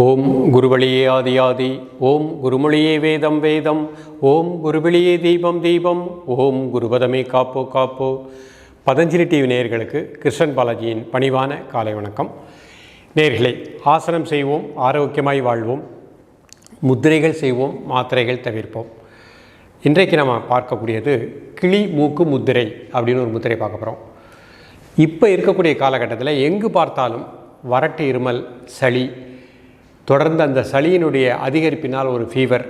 ஓம் குருவழியே ஆதியாதி ஓம் குருமொழியே வேதம் வேதம் ஓம் குருவழியே தீபம் தீபம் ஓம் குருபதமே காப்போ காப்போ. பதஞ்சலி டிவி நேயர்களுக்கு கிருஷ்ணன் பாலாஜியின் பணிவான காலை வணக்கம். நேர்களை ஆசனம் செய்வோம் ஆரோக்கியமாய் வாழ்வோம் முத்திரைகள் செய்வோம் மாத்திரைகள் தவிர்ப்போம். இன்றைக்கு நம்ம பார்க்கக்கூடியது கிளி மூக்கு முத்திரை அப்படின்னு ஒரு முத்திரை பார்க்க போகிறோம் இப்போ இருக்கக்கூடிய காலகட்டத்தில் எங்கு பார்த்தாலும் வறட்டு இருமல் சளி தொடர்ந்து அந்த சளியினுடைய அதிகரிப்பினால் ஒரு ஃபீவர்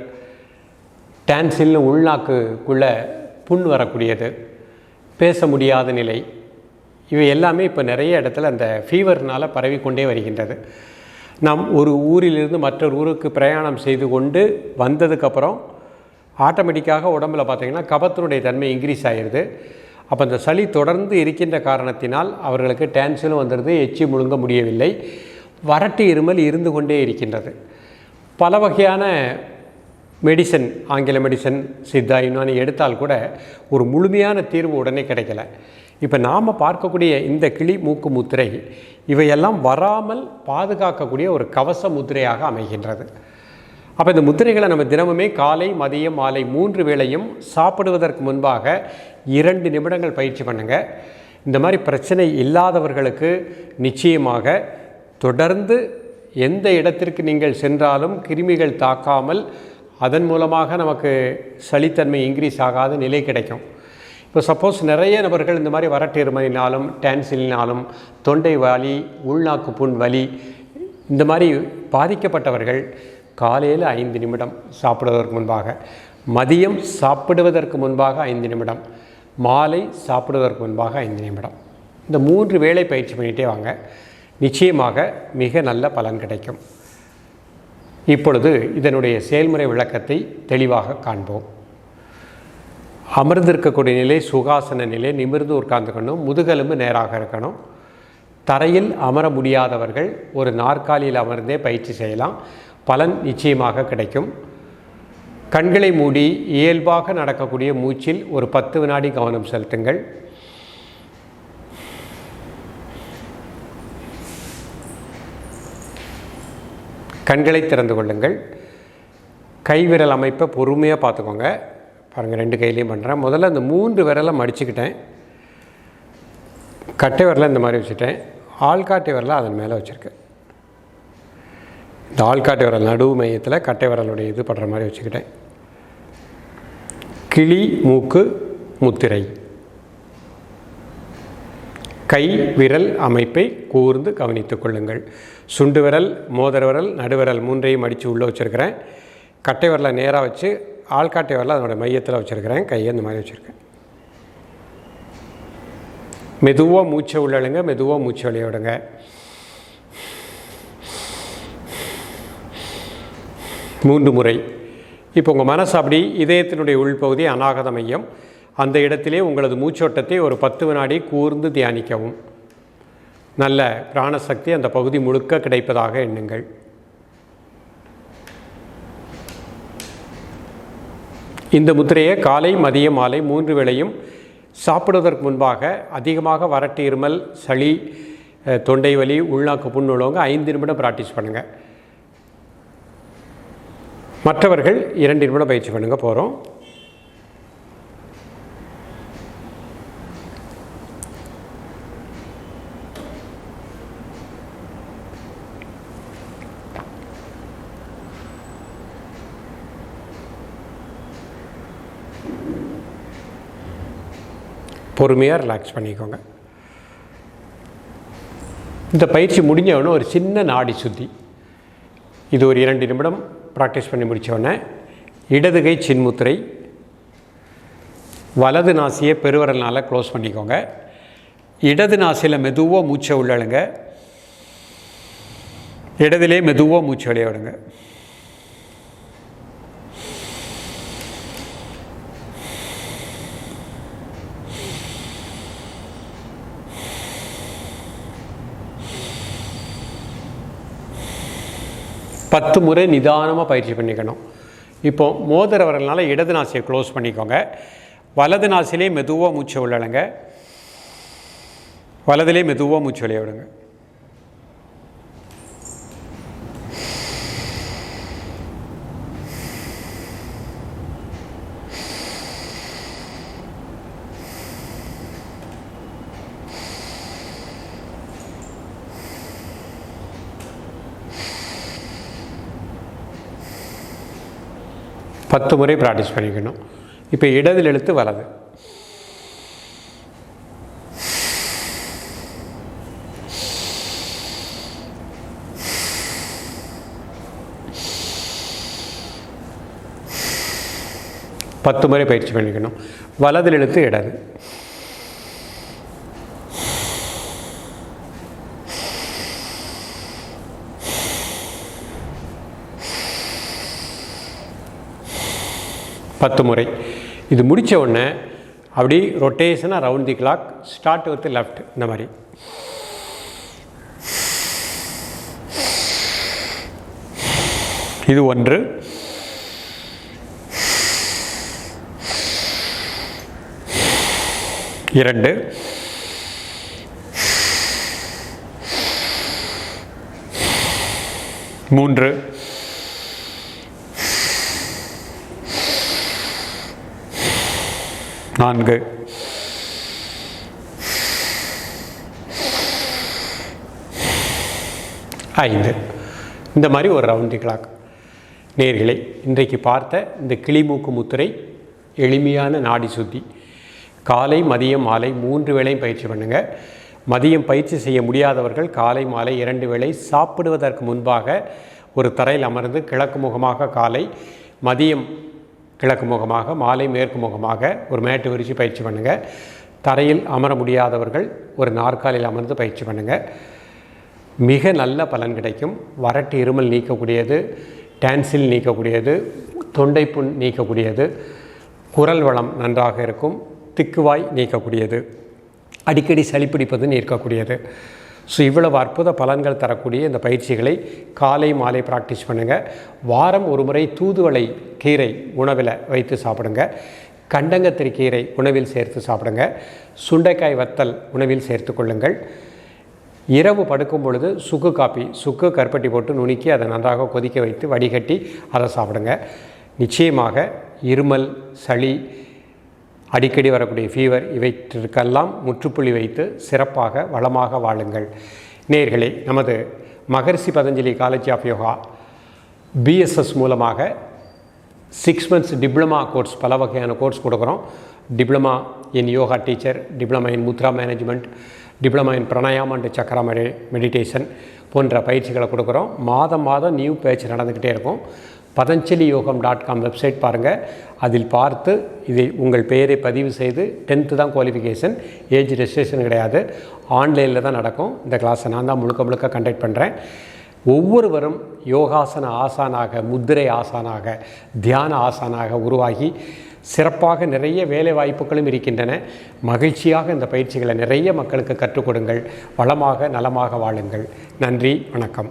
டான்சில்னு உள்நாக்குக்குள்ளே புண் வரக்கூடியது பேச முடியாத நிலை. இவை எல்லாமே இப்போ நிறைய இடத்துல அந்த ஃபீவர்னால் பரவிக்கொண்டே வருகின்றது. நாம் ஒரு ஊரிலிருந்து மற்றொரு ஊருக்கு பிரயாணம் செய்து கொண்டு வந்ததுக்கப்புறம் ஆட்டோமேட்டிக்காக உடம்புல பார்த்திங்கன்னா கபத்தினுடைய தன்மை இன்க்ரீஸ் ஆகிடுது அப்போ அந்த சளி தொடர்ந்து இருக்கின்ற காரணத்தினால் அவர்களுக்கு டான்சிலும் வந்துடுது எச்சி முழுங்க முடியவில்லை. வறட்டு இருமல் இருந்து கொண்டே இருக்கின்றது. பல வகையான மெடிசன் ஆங்கில மெடிசன் சித்தா யுனானி எடுத்தால் கூட ஒரு முழுமையான தீர்வு உடனே கிடைக்கல. இப்போ நாம் பார்க்கக்கூடிய இந்த கிளி மூக்கு முத்திரை இவையெல்லாம் வராமல் பாதுகாக்கக்கூடிய ஒரு கவச முத்திரையாக அமைகின்றது. அப்போ இந்த முத்திரைகளை நம்ம தினமுமே காலை மதியம் மாலை மூன்று வேளையும் சாப்பிடுவதற்கு முன்பாக இரண்டு நிமிடங்கள் பயிற்சி பண்ணுங்கள் இந்த மாதிரி பிரச்சனை இல்லாதவர்களுக்கு நிச்சயமாக தொடர்ந்து எந்த இடத்திற்கு நீங்கள் சென்றாலும் கிருமிகள் தாக்காமல் அதன் மூலமாக நமக்கு சளித்தன்மை இன்க்ரீஸ் ஆகாத நிலை கிடைக்கும். இப்போ சப்போஸ் நிறைய நபர்கள் இந்த மாதிரி வறட்டு இருமலினாலும் டான்சிலினாலும் தொண்டை வலி உள்நாக்கு புண் வலி இந்த மாதிரி பாதிக்கப்பட்டவர்கள் காலையில் ஐந்து நிமிடம் சாப்பிடுவதற்கு முன்பாக மதியம் சாப்பிடுவதற்கு முன்பாக ஐந்து நிமிடம் மாலை சாப்பிடுவதற்கு முன்பாக ஐந்து நிமிடம். இந்த மூன்று வேளை பயிற்சி பண்ணிகிட்டே வாங்க. நிச்சயமாக மிக நல்ல பலன் கிடைக்கும். இப்பொழுது இதனுடைய செயல்முறை விளக்கத்தை தெளிவாக காண்போம். அமர்ந்திருக்கக்கூடிய நிலை சுகாசன நிலை நிமிர்ந்து உட்கார்ந்துக்கணும் முதுகெலும்பு நேராக இருக்கணும். தரையில் அமர முடியாதவர்கள் ஒரு நாற்காலியில் அமர்ந்தே பயிற்சி செய்யலாம். பலன் நிச்சயமாக கிடைக்கும். கண்களை மூடி இயல்பாக நடக்கக்கூடிய மூச்சில் ஒரு பத்து வினாடி கவனம் செலுத்துங்கள். கண்களை திறந்து கொள்ளுங்கள். கைவிரல் அமைப்பை பொறுமையாக பார்த்துக்கோங்க. பாருங்கள் ரெண்டு கையிலையும் பண்ணுறேன் முதல்ல அந்த மூன்று விரலை மடிச்சுக்கிட்டேன். கட்டை விரலை இந்த மாதிரி வச்சுட்டேன். ஆள்காட்டை விரலை அதன் மேலே வச்சுருக்கேன். இந்த ஆள்காட்டை விரல் நடுவு மையத்தில் கட்டை விரலுடைய இது படுற மாதிரி வச்சுக்கிட்டேன். கிளி மூக்கு முத்திரை. கை விரல் அமைப்பை கூர்ந்து கவனித்துக் கொள்ளுங்கள். சுண்டு விரல் மோதிர விரல் நடுவிரல் மூன்றையும் அடித்து உள்ளே வச்சுருக்கிறேன். கட்டை விரலை நேராக வச்சு ஆள்காட்டை விரலை அதனோட மையத்தில் வச்சுருக்கிறேன். கையை இந்த மாதிரி வச்சுருக்கேன். மெதுவாக மூச்சை உள்ளழுங்க மெதுவாக மூச்சை வெளியே விடுங்க. மூன்று முறை. இப்போ உங்கள் மனசு அப்படி இதயத்தினுடைய உள்பகுதி அநாகத மையம். அந்த இடத்திலே உங்களது மூச்சோட்டத்தை ஒரு பத்து வினாடி கூர்ந்து தியானிக்கவும். நல்ல பிராணசக்தி அந்த பகுதி முழுக்க கிடைப்பதாக எண்ணுங்கள். இந்த முத்திரையை காலை மதியம் மாலை மூன்று வேளையும் சாப்பிடுவதற்கு முன்பாக அதிகமாக வறட்டு இருமல் சளி தொண்டை வலி உள்நாக்கு புண் உள்ளவங்க ஐந்து நிமிடம் ப்ராக்டிஸ் பண்ணுங்கள் மற்றவர்கள் இரண்டு நிமிடம் பயிற்சி பண்ணுங்கள் போகிறோம் பொறுமையாக ரிலாக்ஸ் பண்ணிக்கோங்க. இந்த பயிற்சி முடிஞ்சவொடனே ஒரு சின்ன நாடி சுத்தி. இது ஒரு இரண்டு நிமிடம் ப்ராக்டிஸ் பண்ணி முடித்தோடனே இடதுகை சின்முத்திரை. வலது நாசியை பெருவரல்னால் க்ளோஸ் பண்ணிக்கோங்க. இடது நாசியில் மெதுவாக மூச்சை உள்ளழுங்க. இடதுலே மெதுவாக மூச்சு வெளியே பத்து முறை நிதானமாக பயிற்சி பண்ணிக்கணும். இப்போது மோதிர வரலனால இடது நாசியை க்ளோஸ் பண்ணிக்கோங்க. வலது நாசிலே மெதுவாக மூச்சை உள்ளடங்க. வலதுலேயே மெதுவாக மூச்சு விளையாடுங்க விடுங்க. பத்து முறை ப்ராக்டிஸ் பண்ணிக்கணும். இப்போ இடதில் எழுத்து வலது. பத்து முறை பயிற்சி பண்ணிக்கணும். வலதில் எழுத்து இடது. பத்து முறை. இது முடித்த உடனே அப்படி ரொட்டேஷனாக round the clock start with left இந்த மாதிரி. இது ஒன்று. இரண்டு. மூன்று. நான்கு. ஐந்து. இந்த மாதிரி ஒரு ரவுண்டி கிளாக் நேர்களை இன்றைக்கு பார்த்த இந்த கிளிமூக்கு முத்திரை எளிமையான நாடி சுத்தி. காலை மதியம் மாலை மூன்று வேளையும் பயிற்சி பண்ணுங்கள் மதியம் பயிற்சி செய்ய முடியாதவர்கள் காலை மாலை இரண்டு வேளை சாப்பிடுவதற்கு முன்பாக ஒரு தரையில் அமர்ந்து கிழக்கு முகமாக காலை மதியம் கிழக்கு முகமாக மாலை மேற்கு முகமாக ஒரு மேட்டு விரித்து பயிற்சி பண்ணுங்கள் தரையில் அமர முடியாதவர்கள் ஒரு நாற்காலியில் அமர்ந்து பயிற்சி பண்ணுங்கள் மிக நல்ல பலன் கிடைக்கும். வறட்டு இருமல் நீக்கக்கூடியது டான்சில் நீக்கக்கூடியது தொண்டை புண் நீக்கக்கூடியது குரல் வளம் நன்றாக இருக்கும் திக்குவாய் நீக்கக்கூடியது அடிக்கடி சளி பிடிப்பது நீக்கக்கூடியது ஸோ இவ்வளவு அற்புத பலன்கள் தரக்கூடிய இந்த பயிற்சிகளை காலை மாலை ப்ராக்டிஸ் பண்ணுங்கள் வாரம் ஒரு முறை தூதுவளை கீரை உணவில் வைத்து சாப்பிடுங்க. கண்டங்கத்திரி கீரை உணவில் சேர்த்து சாப்பிடுங்க. சுண்டைக்காய் வத்தல் உணவில் சேர்த்து கொள்ளுங்கள். இரவு படுக்கும் பொழுது சுக்கு காப்பி சுக்கு கருப்பட்டி போட்டு நுணுக்கி அதை நன்றாக கொதிக்க வைத்து வடிகட்டி அதை சாப்பிடுங்க. நிச்சயமாக இருமல் சளி அடிக்கடி வரக்கூடிய ஃபீவர் இவற்றிற்கெல்லாம் முற்றுப்புள்ளி வைத்து சிறப்பாக வளமாக வாழுங்கள். நேர்களே நமது Maharishi Patanjali college of yoga BSS மூலமாக சிக்ஸ் மந்த்ஸ் டிப்ளமா கோர்ஸ் பல வகையான கோர்ஸ் கொடுக்குறோம். Diploma in yoga teacher diploma in mudra management diploma in pranayama and chakra மெடி meditation போன்ற பயிற்சிகளை கொடுக்குறோம். மாதம் மாதம் நியூ பேச்சு நடந்துக்கிட்டே இருக்கும். பதஞ்சலி யோகம் டாட் காம் வெப்சைட் பாருங்கள் அதில் பார்த்து இதை உங்கள் பெயரை பதிவு செய்து டென்த்து தான் குவாலிஃபிகேஷன் ஏஜ் ரெஜிஸ்ட்ரேஷன் கிடையாது. ஆன்லைனில் தான் நடக்கும். இந்த கிளாஸை நான் தான் முழுக்க முழுக்க கண்டக்ட் பண்ணுறேன் ஒவ்வொருவரும் யோகாசன ஆசானாக முத்திரை ஆசானாக தியான ஆசானாக உருவாகி சிறப்பாக நிறைய வேலை வாய்ப்புகளும் இருக்கின்றன. மகிழ்ச்சியாக இந்த பயிற்சிகளை நிறைய மக்களுக்கு கற்றுக் கொடுங்கள். வளமாக நலமாக வாழுங்கள். நன்றி வணக்கம்.